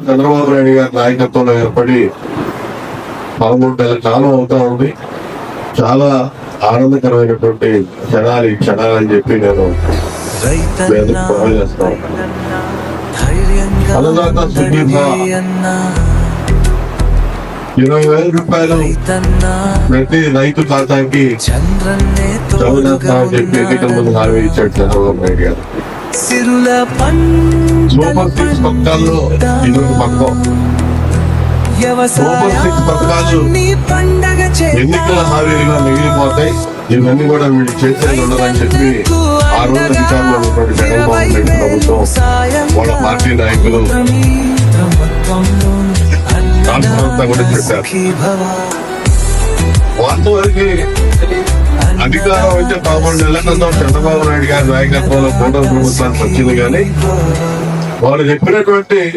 చంద్రబాబు నాయుడు గారి నాయకత్వంలో ఏర్పడి పదమూడు నెలల కాలం అవుతా ఉంది చాలా ఆనందకరమైనటువంటి క్షణాలు ఈ క్షణాలు అని చెప్పి నేను. ఇరవై వేల రూపాయలు ప్రతి రైతు ఖాతాకి చేస్తామని చెప్పి ఎన్నికల ముందు హామీ ఇచ్చాడు చంద్రబాబు నాయుడు గారు సిరుల సూపర్ సిక్స్ పథకాల్లో ఇది ఒక పథకం సూపర్ సిక్స్ పథకాలు పండగ ఎన్నికల హామీలుగా మిగిలిపోతాయి. ఇవన్నీ కూడా వీళ్ళు చేసేది ఉండదని చెప్పి ఆ రోజు అధికారంలో ఉన్నటువంటి జగన్మోహన్ రెడ్డి ప్రభుత్వం వాళ్ళ పార్టీ నాయకులు కూడా చెప్పారు. వాస్తవానికి అధికారం అయితే పదకొండు నెలల క్రితం చంద్రబాబు నాయుడు గారి నాయకత్వంలో కూటమి ప్రభుత్వానికి వచ్చింది కానీ వాళ్ళు చెప్పినటువంటి